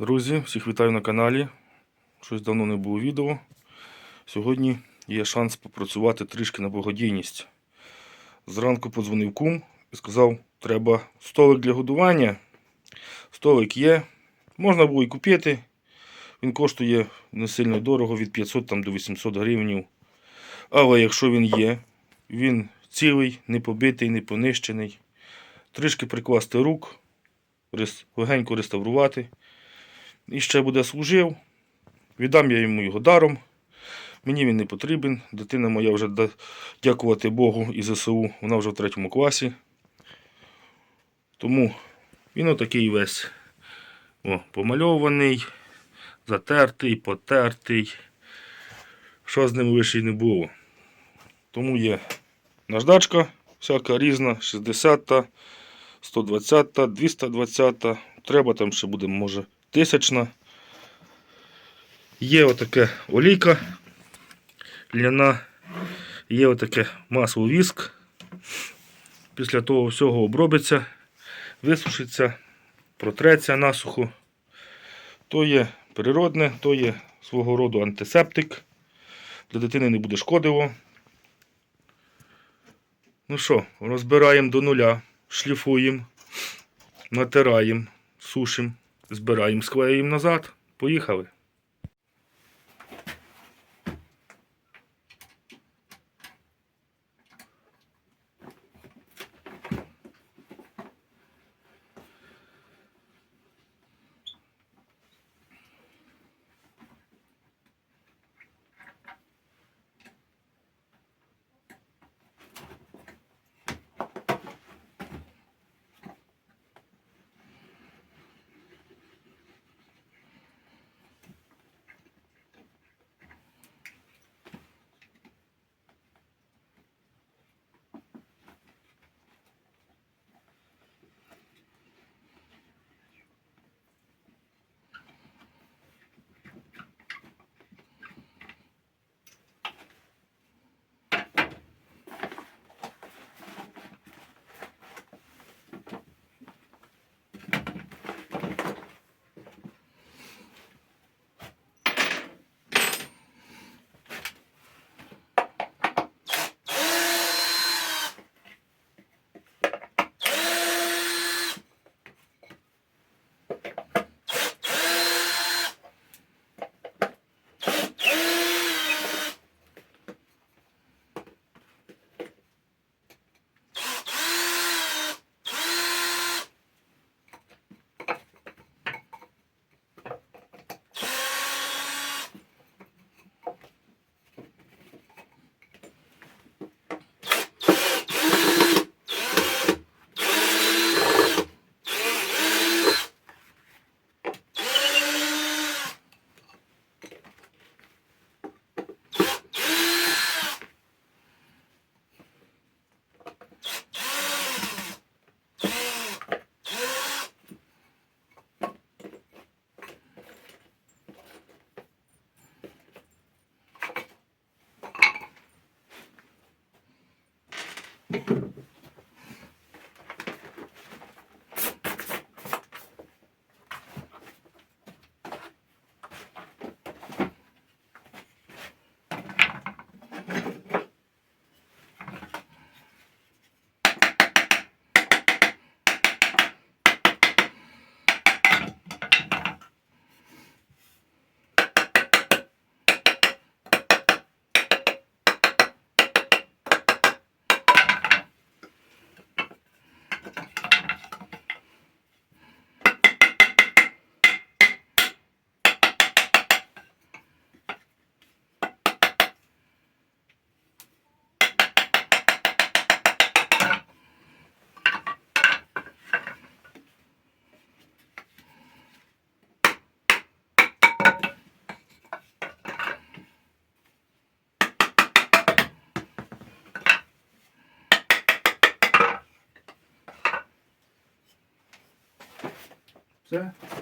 Друзі, всіх вітаю на каналі. Щось давно не було відео. Сьогодні є шанс попрацювати трішки на благодійність. Зранку подзвонив кум і сказав, треба столик для годування. Столик є. Можна було і купити. Він коштує не сильно дорого, від 500 там, до 800 гривень. Але якщо він є, він цілий, не побитий, не понищений. Трішки прикласти рук, легенько реставрувати. І ще буде служив. Віддам я йому його даром. Мені він не потрібен. Дитина моя вже, дякувати Богу і ЗСУ, вона вже в третьому класі. Тому він отакий весь о, помальований, затертий, потертий. Що з ним лише й не було. Тому є наждачка, всяка різна, 60, 120, 220. Треба там ще буде, може, тисячна. Є отаке олійка ляна, є отаке масло віск. Після того всього обробиться, висушиться, протреться насухо. То є природне, то є свого роду антисептик. Для дитини не буде шкодиво. Ну що, розбираємо до нуля, шліфуємо, натираємо, сушимо, збираємо, їм назад. Поїхали.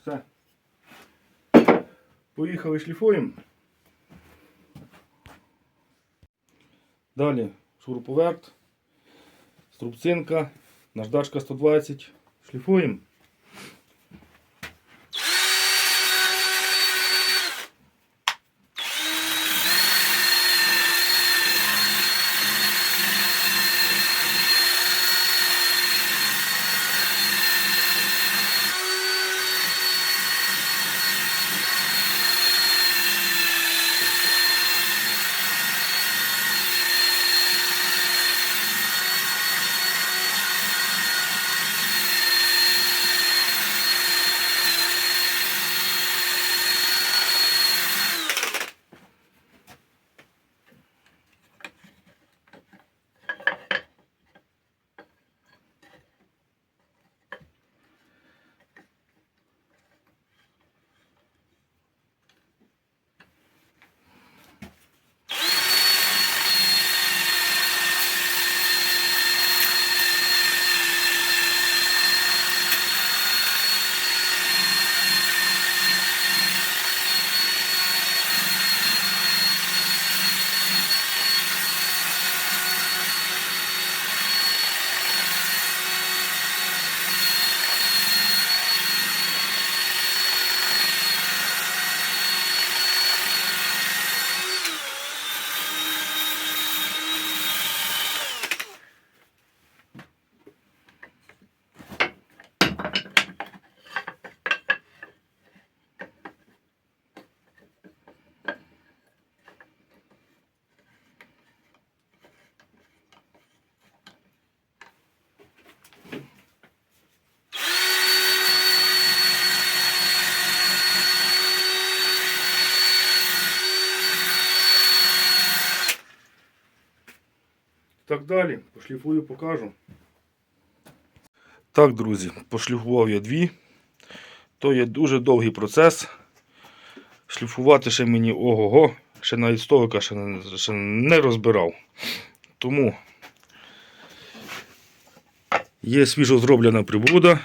Все. Поїхали шліфуємо. Далі шуруповерт, струбцинка, наждачка 120. Шліфуємо. Далі. Пошліфую, покажу. Так, друзі, пошліфував я дві. То є дуже довгий процес. Шліфувати ще мені ого-го, ще навіть столика ще не, ще не розбирав. Тому є свіжо зроблена прибуда.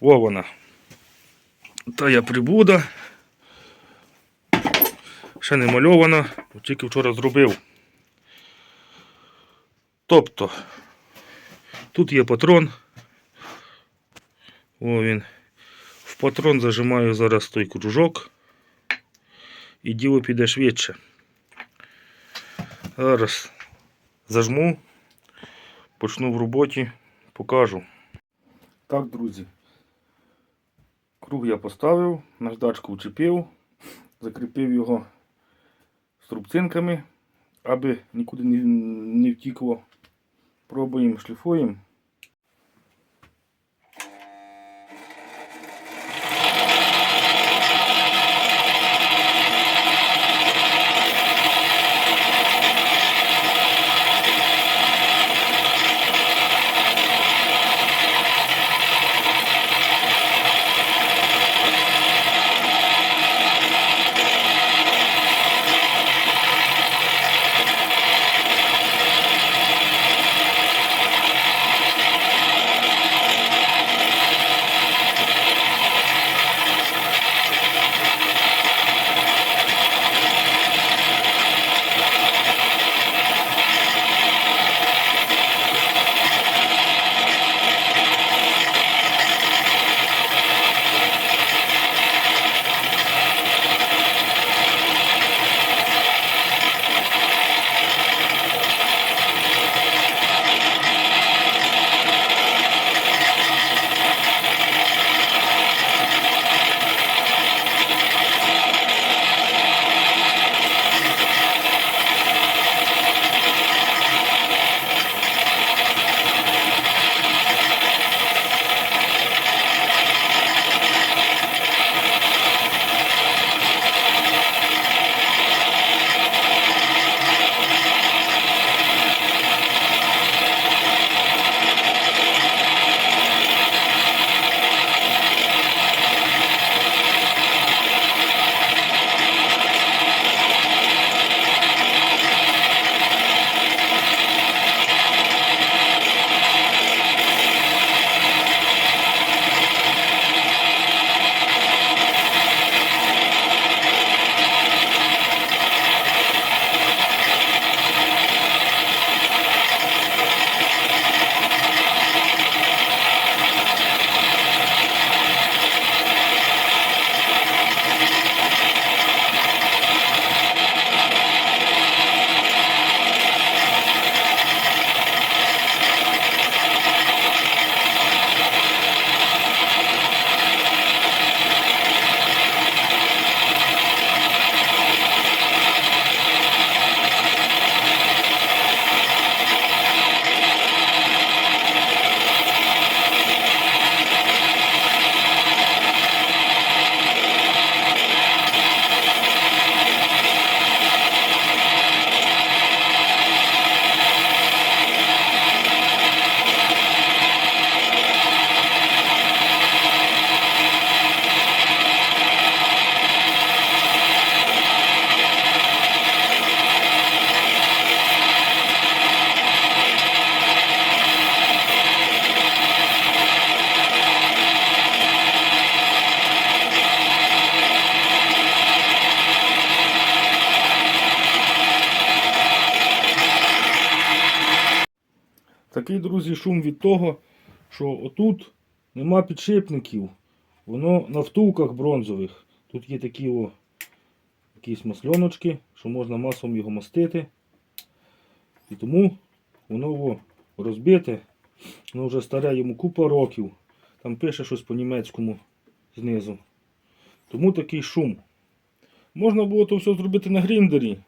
О вона. Та я прибуда. Ще не мальована, тільки вчора зробив. Тобто, тут є патрон. О він. В патрон зажимаю зараз той кружок. І діло піде швидше. Зараз зажму, почну в роботі, покажу. Так, друзі. Круг я поставив, наждачку вчепив, закріпив його струбцинками, аби нікуди не, втікло. Пробуємо, шліфуємо. Такий, друзі, шум від того, що отут нема підшипників. Воно на втулках бронзових. Тут є такі о, якісь масльоночки, що можна маслом його мастити. І тому воно о, розбите. Воно вже старе йому купа років. Там пише щось по-німецькому знизу. Тому такий шум. Можна було то все зробити на гріндері.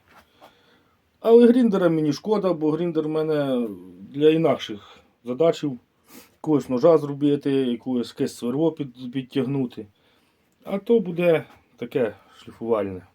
Але гріндера мені шкода, бо гріндер в мене для інакших задачів. Якогось ножа зробити, якогось кисть сверло підтягнути. А то буде таке шліфувальне.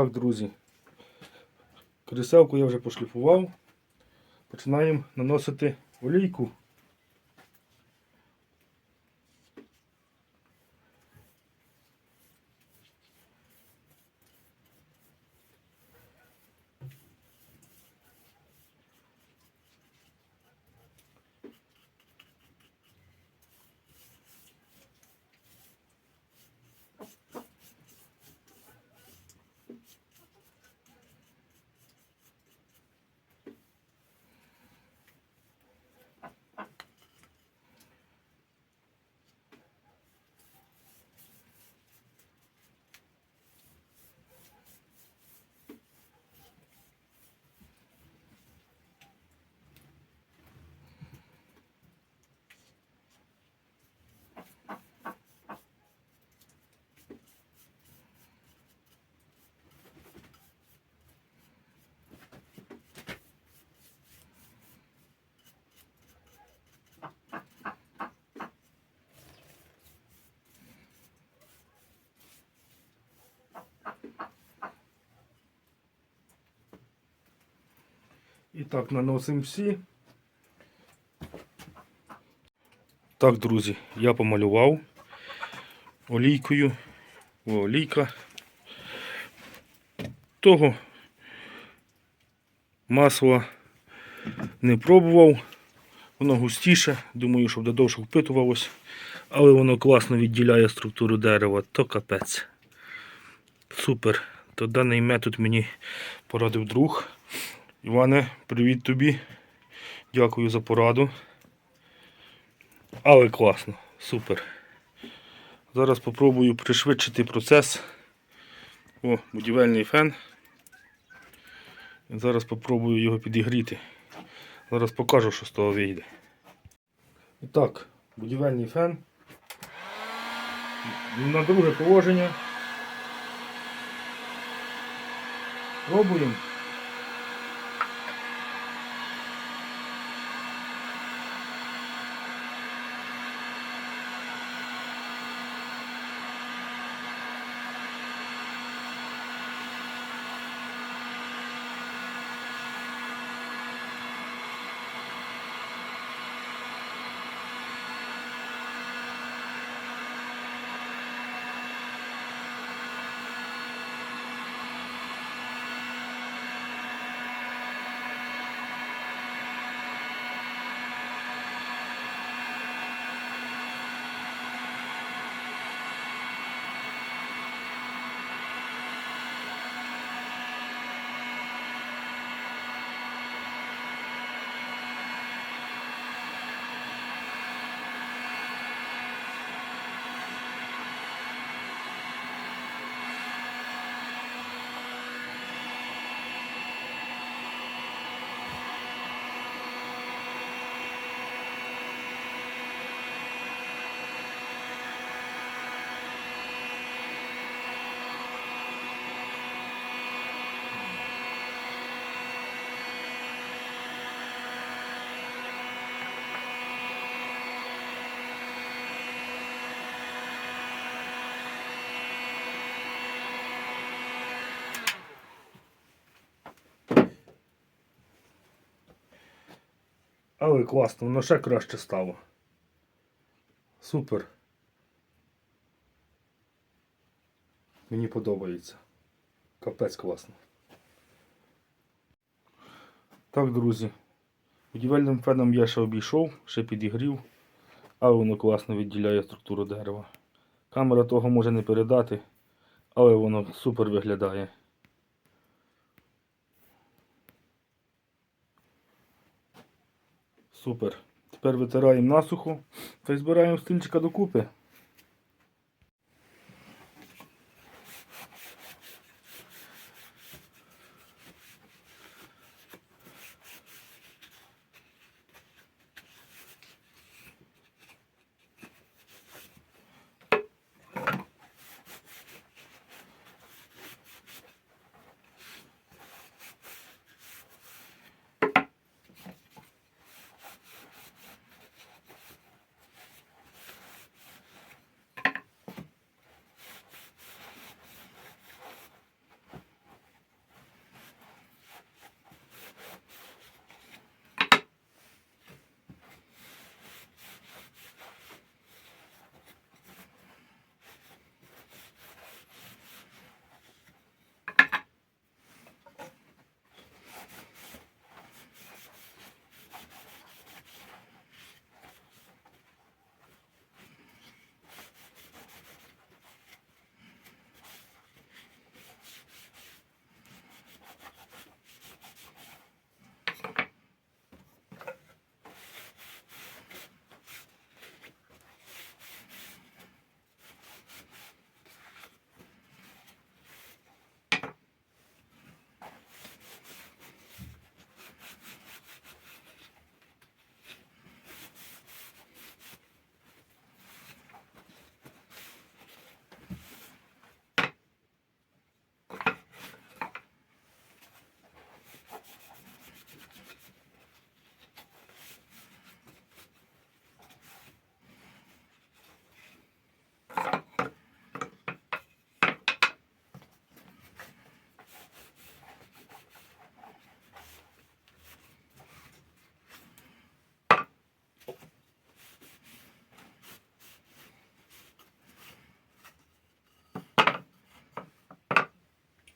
Так, друзі, кріселку я вже пошліфував. Починаємо наносити олійку. І так, наносимо всі. Так, друзі, я помалював олійкою. Олійка. Того масла не пробував. Воно густіше, думаю, щоб додовше впитувалось. Але воно класно відділяє структуру дерева, то капець. Супер. То даний метод мені порадив друг. Іване, привіт тобі. Дякую за пораду. Але класно, супер. Зараз спробую пришвидшити процес. О, будівельний фен. Зараз спробую його підігріти. Зараз покажу, що з того вийде. І так, будівельний фен. На друге положення. Пробуємо. Але класно, воно ще краще стало. Супер. Мені подобається. Капець класно. Так, друзі. Будівельним феном я ще обійшов, ще підігрів, але воно класно відділяє структуру дерева. Камера того може не передати, але воно супер виглядає. Супер. Тепер витираємо насухо та збираємо стільчика докупи.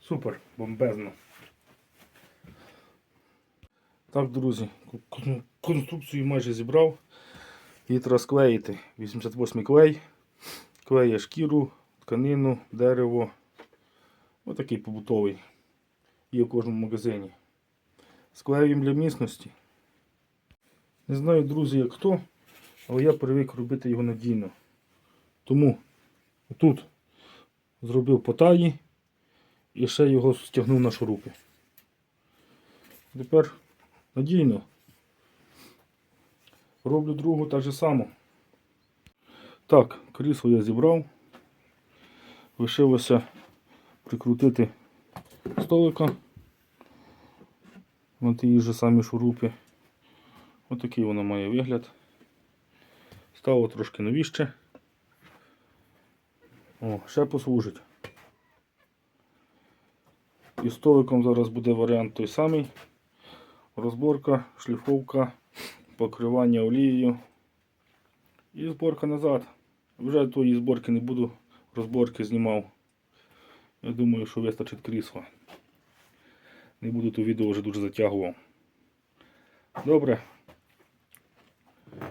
Супер, бомбезно. Так, друзі, конструкцію майже зібрав. Її треба склеїти. 88 клей. Клеє шкіру, тканину, дерево. Отакий побутовий. Є в кожному магазині. Склеюємо для міцності. Не знаю, друзі, як хто, але я привик робити його надійно. Тому тут зробив потаї і ще його стягнув на шурупи. Тепер надійно. Роблю другу так же само. Так, крісло я зібрав. Лишилося прикрутити столика. Ось ті ж самі шурупи. Ось такий воно має вигляд. Стало трошки новіще. О, ще послужить. І столиком зараз буде варіант той самий. Розборка, шліфовка, покривання олією і зборка назад. Вже тої зборки не буду, розборки знімав. Я думаю, що вистачить крісла. Не буду то відео вже дуже затягував. Добре.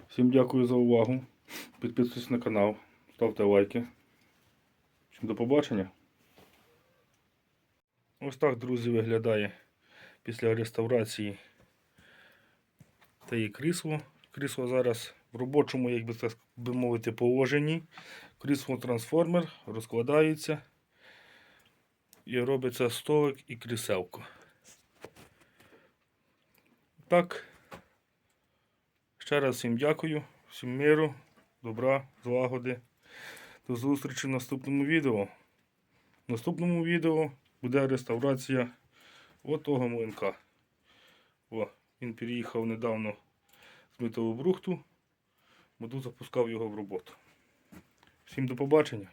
Всім дякую за увагу. Підписуйтесь на канал, ставте лайки. До побачення. Ось так, друзі, виглядає після реставрації та є крісло. Крісло зараз в робочому, як би так би мовити, положенні. Крісло трансформер розкладається і робиться столик і кріселко. Так. Ще раз всім дякую, всім миру, добра, злагоди. До зустрічі в наступному відео. В наступному відео буде реставрація отого млинка. О, він переїхав недавно з металобрухту, бо тут запускав його в роботу. Всім до побачення.